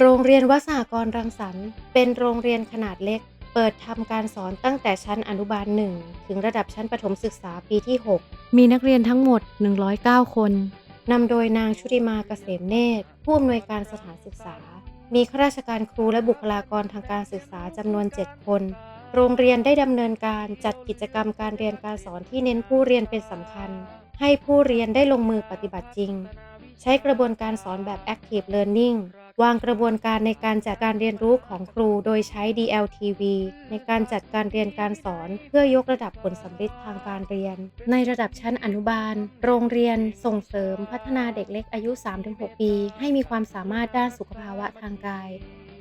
โรงเรียนวสหกรรังสรรค์เป็นโรงเรียนขนาดเล็ก เปิดทำการสอนตั้งแต่ชั้นอนุบาล 1 ถึงระดับชั้นประถมศึกษาปีที่ 6 มีนักเรียนทั้งหมด 109 คนนำโดยนางชุติมาเกษมเนตร ผู้อำนวยการสถานศึกษา มีข้าราชการครูและบุคลากรทางการศึกษาจำนวน 7 คน โรงเรียนได้ดำเนินการจัดกิจกรรมการเรียนการสอนที่เน้นผู้เรียนเป็นสำคัญ ให้ผู้เรียนได้ลงมือปฏิบัติจริง ใช้กระบวนการสอนแบบ Active Learning วางกระบวนการในการจัดการเรียนรู้ของครูโดยใช้ DLTV ในการจัดการเรียนการสอน เพื่อยกระดับผลสำเร็จทางการเรียน ในระดับชั้นอนุบาล โรงเรียน ส่งเสริม พัฒนาเด็กเล็กอายุ 3-6 ปี ให้มีความสามารถด้านสุขภาวะทางกาย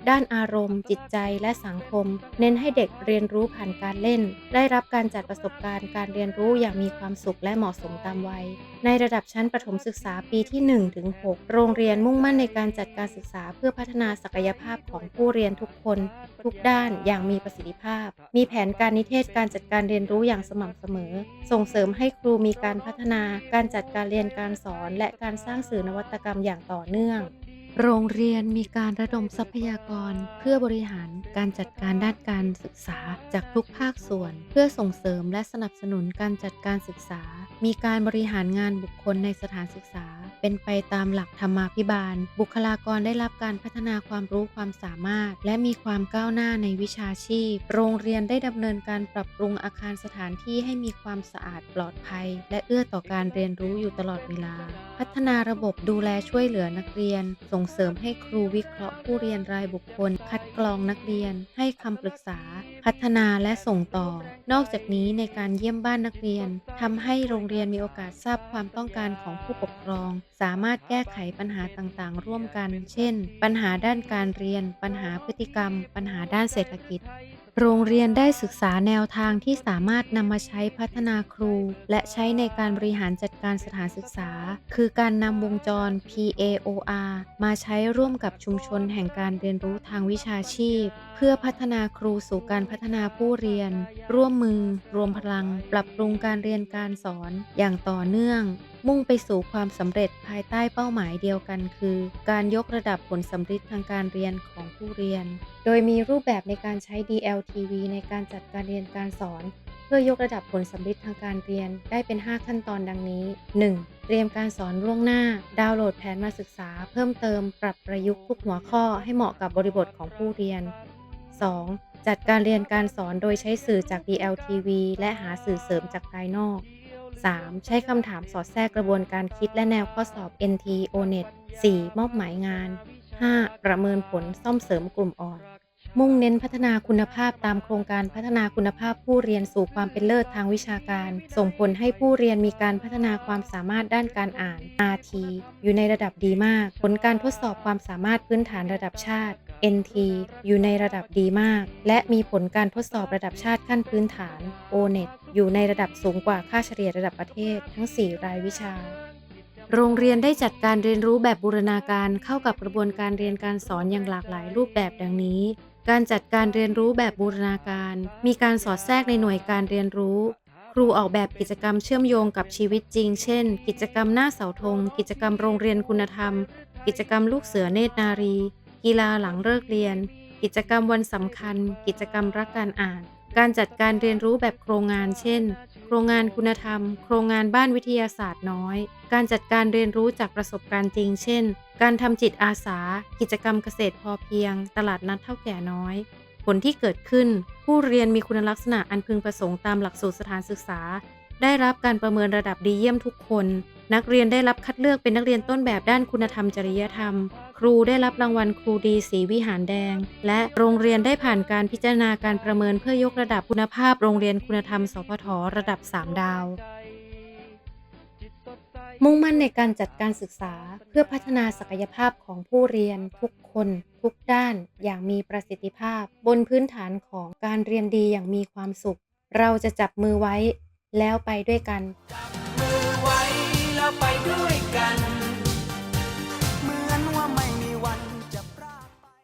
ด้านอารมณ์ จิตใจและสังคม เน้นให้เด็กเรียนรู้ผ่านการเล่น ได้รับการจัดประสบการณ์การเรียนรู้อย่างมีความสุขและเหมาะสมตามวัย ในระดับชั้นประถมศึกษาปีที่1ถึง6โรงเรียนมุ่งมั่นในการจัดการศึกษาเพื่อพัฒนาศักยภาพของผู้เรียนทุกคน ทุกด้านอย่างมีประสิทธิภาพ มีแผนการนิเทศการจัดการเรียนรู้อย่างสม่ำเสมอ ส่งเสริมให้ครูมีการพัฒนา การจัดการเรียนการสอน และการสร้างสื่อนวัตกรรมอย่างต่อเนื่อง โรงเรียนมีการระดมทรัพยากร เพื่อบริหารการจัดการด้านการศึกษาจากทุกภาคส่วน เพื่อส่งเสริมและสนับสนุนการจัดการศึกษา มีการบริหารงานบุคคลในสถานศึกษา เป็นไปตามหลักธรรมาภิบาล บุคลากรได้รับการพัฒนาความรู้ความสามารถ และมีความก้าวหน้าในวิชาชีพ โรงเรียนได้ดำเนินการปรับปรุงอาคารสถานที่ให้มีความสะอาดปลอดภัย และเอื้อต่อการเรียนรู้อยู่ตลอดเวลา พัฒนาระบบดูแลช่วยเหลือนักเรียนส่งส่งเสริมให้ครูวิเคราะห์ผู้เรียนรายบุคคล คัดกรองนักเรียน ให้คำปรึกษา พัฒนาและส่งต่อ นอกจากนี้ในการเยี่ยมบ้านนักเรียนทำให้โรงเรียนมีโอกาสทราบความต้องการของผู้ปกครอง สามารถแก้ไขปัญหาต่างๆ ร่วมกัน เช่น ปัญหาด้านการเรียน ปัญหาพฤติกรรม ปัญหาด้านเศรษฐกิจ โรงเรียนได้ศึกษาแนวทางที่สามารถนำมาใช้พัฒนาครู และใช้ในการบริหารจัดการสถานศึกษา คือการนำวงจร PAOR มาใช้ร่วมกับชุมชนแห่งการเรียนรู้ทางวิชาชีพ เพื่อพัฒนาครูสู่การพัฒนาผู้เรียน ร่วมมือ รวมพลัง ปรับปรุงการเรียนการสอน อย่างต่อเนื่อง มุ่งไปสู่ความสำเร็จภายใต้เป้าหมายเดียวกันคือ การยกระดับผลสำเร็จทางการเรียนของผู้เรียน โดยมีรูปแบบในการใช้ DLTV ในการจัดการเรียนการสอน เพื่อยกระดับผลสำเร็จทางการเรียนได้เป็น 5 ขั้นตอนดังนี้ 1. เตรียมการสอนล่วงหน้า ดาวน์โหลดแผนมาศึกษา เพิ่มเติม ปรับประยุกต์ทุกหัวข้อให้เหมาะกับบริบทของผู้เรียน 2. จัดการเรียนการสอนโดยใช้สื่อจาก DLTV และหาสื่อเสริมจากภายนอก 3. ใช้คำถามสอดแทรกกระบวนการคิดและแนวข้อสอบ NT ONET 4. มอบหมายงาน 5. ประเมินผลซ่อมเสริมกลุ่มอ่อน มุ่งเน้นพัฒนาคุณภาพตามโครงการพัฒนาคุณภาพผู้เรียนสู่ความเป็นเลิศทางวิชาการ ส่งผลให้ผู้เรียนมีการพัฒนาความสามารถด้านการอ่าน RT อยู่ในระดับดีมาก ผลการทดสอบความสามารถพื้นฐานระดับชาติ NT อยู่ในระดับดีมาก และมีผลการทดสอบระดับชาติขั้นพื้นฐาน ONET อยู่ในระดับสูงกว่าค่าเฉลี่ยระดับประเทศทั้ง 4 รายวิชา โรงเรียนได้จัดการเรียนรู้แบบบูรณาการเข้ากับกระบวนการเรียนการสอนอย่างหลากหลายรูปแบบดังนี้การจัดการเรียนรู้แบบบูรณาการ มีการสอดแทรกในหน่วยการเรียนรู้ ครูออกแบบกิจกรรมเชื่อมโยงกับชีวิตจริง เช่น กิจกรรมหน้าเสาธง กิจกรรมโรงเรียนคุณธรรม กิจกรรมลูกเสือเนตรนารี กีฬาหลังเลิกเรียน กิจกรรมวันสำคัญ กิจกรรมรักการอ่าน การจัดการเรียนรู้แบบโครงงาน เช่น โครงงานคุณธรรม โครงงานบ้านวิทยาศาสตร์น้อย การจัดการเรียนรู้จากประสบการณ์จริง เช่น การทำจิตอาสา กิจกรรมเกษตรพอเพียง ตลาดนัดเท่าแก่น้อย ผลที่เกิดขึ้น ผู้เรียนมีคุณลักษณะอันพึงประสงค์ตามหลักสูตรสถานศึกษา ได้รับการประเมินระดับดีเยี่ยมทุกคน นักเรียนได้รับคัดเลือกเป็นนักเรียนต้นแบบด้านคุณธรรมจริยธรรม ครูได้รับรางวัลครูดีสีวิหารแดง และโรงเรียนได้ผ่านการพิจารณาการประเมินเพื่อยกระดับคุณภาพโรงเรียนคุณธรรม สพทระดับ 3 ดาว มุ่งมั่นในการจัดการศึกษาเพื่อพัฒนาศักยภาพของผู้เรียนทุกคน ทุกด้านอย่างมีประสิทธิภาพ บนพื้นฐานของการเรียนดีอย่างมีความสุข เราจะจับมือไว้ แล้วไปด้วยกันจับมือไว้แล้วไปด้วยกัน